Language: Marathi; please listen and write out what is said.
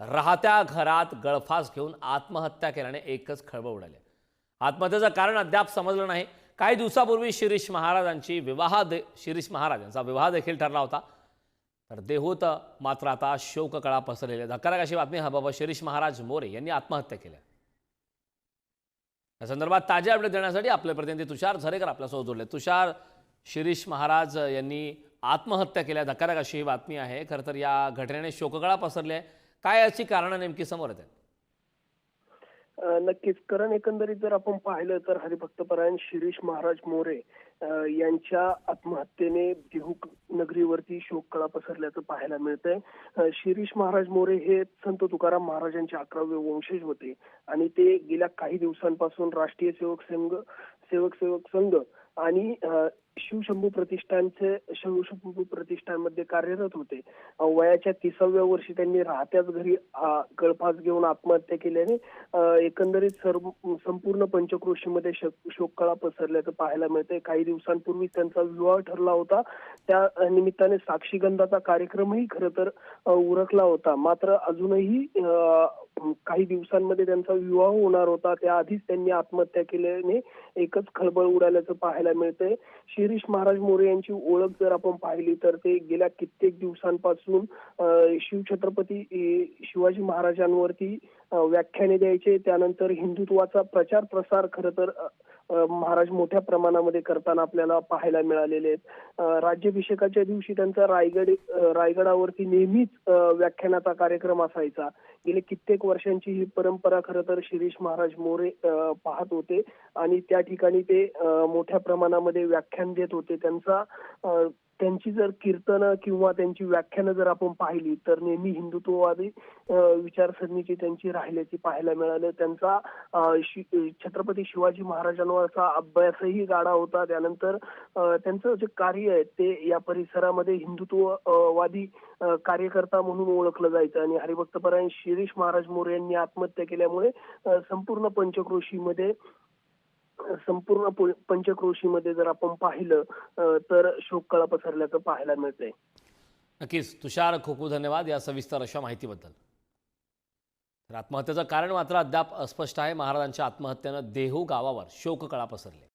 राहत्या घरात गळफास घेऊन आत्महत्या केल्याने एकच खळबळ उडाली. आत्महत्येचं कारण अद्याप समजलं नाही. काही दिवसापूर्वी शिरीष महाराजांची विवाह दे शिरीष महाराज यांचा विवाह देखील ठरला होता. तर देहूत मात्र आता शोककळा पसरलेली आहे. धक्कादायक अशी बातमी हा बाबा शिरीष महाराज मोरे यांनी आत्महत्या केल्या या संदर्भात ताजे अपडेट देण्यासाठी आपले प्रतिनिधी तुषार झरेकर आपल्यासोबत जोडले तुषार शिरीष महाराज यांनी आत्महत्या केल्या. धक्कादायक अशी ही बातमी आहे. खरं तर या घटनेने शोककळा पसरली. आहे काय याची कारणं नेमकी समोर येत आहेत नक्कीच. कारण एकंदरीत जर आपण पाहिलं तर हरिभक्तपरायण शिरीष महाराज मोरे यांच्या आत्महत्येने देहू ही शोककळा पसरल्याचं पाहायला मिळतंय. शिरीष महाराज मोरे हे संत तुकाराम महाराजांचे अकरावे वंशज होते. आणि ते गेल्या काही दिवसांपासून राष्ट्रीय सेवक संघ सेवक सेवक संघ आणि शिवशंभू प्रतिष्ठानचे शिवशंभू प्रतिष्ठानमध्ये कार्यरत होते. वयाच्या तिसाव्या वर्षी त्यांनी राहत्याच घरी गळफास घेऊन आत्महत्या केल्याने एकंदरीत संपूर्ण पंचक्रोशीमध्ये शोककळा पसरल्याचं पाहायला मिळतंय. काही दिवसांपूर्वी त्यांचा विवाह ठरला होता. त्या निमित्ताने साक्षीगंधाचा कार्यक्रमही खरं तर उरकला होता. मात्र अजूनही काही दिवसांमध्ये त्यांचा विवाह होणार होता. त्याआधीच त्यांनी आत्महत्या केल्याने एकच खळबळ उडाल्याचं पाहायला मिळतंय. शिरीष महाराज मोरे यांची ओळख जर आपण पाहिली तर ते गेल्या कित्येक दिवसांपासून शिवछत्रपती शिवाजी महाराजांवरती व्याख्याने द्यायचे. त्यानंतर हिंदुत्वाचा प्रचार प्रसार खरं तर महाराज मोठ्या प्रमाणामध्ये करताना आपल्याला पाहायला मिळालेले आहेत. राज्याभिषेकाच्या दिवशी त्यांचा रायगड रायगडावरती नेहमीच व्याख्यानाचा कार्यक्रम असायचा. गेले कित्येक वर्षांची ही परंपरा खरं तर शिरीष महाराज मोरे पाहत होते. आणि त्या ठिकाणी ते मोठ्या प्रमाणामध्ये व्याख्यान देत होते. त्यांचा त्यांची जर कीर्तनं किंवा त्यांची व्याख्यानं जर आपण पाहिली तर नेहमी हिंदुत्ववादी विचारसरणीची त्यांची राहिल्याची पाहायला मिळालं. त्यांचा छत्रपती शिवाजी महाराजांवरचा अभ्यासही गाडा होता. त्यानंतर त्यांचं जे कार्य आहे ते या परिसरामध्ये हिंदुत्ववादी कार्यकर्ता म्हणून ओळखलं जायचं. आणि हरिभक्तपरायण शिरीष महाराज मोरे यांनी आत्महत्या केल्यामुळे संपूर्ण पंचक्रोशीमध्ये संपूर्ण पंचक्रोशीमध्ये जर आपण पाहिलं तर शोककळा पसरल्याचं पाहायला मिळतंय. नक्कीच. तुषार खूप खूप धन्यवाद या सविस्तर अशा माहितीबद्दल. तर आत्महत्येचं कारण मात्र अद्याप अस्पष्ट आहे. महाराजांच्या आत्महत्येनं देहू गावावर शोककळा पसरली.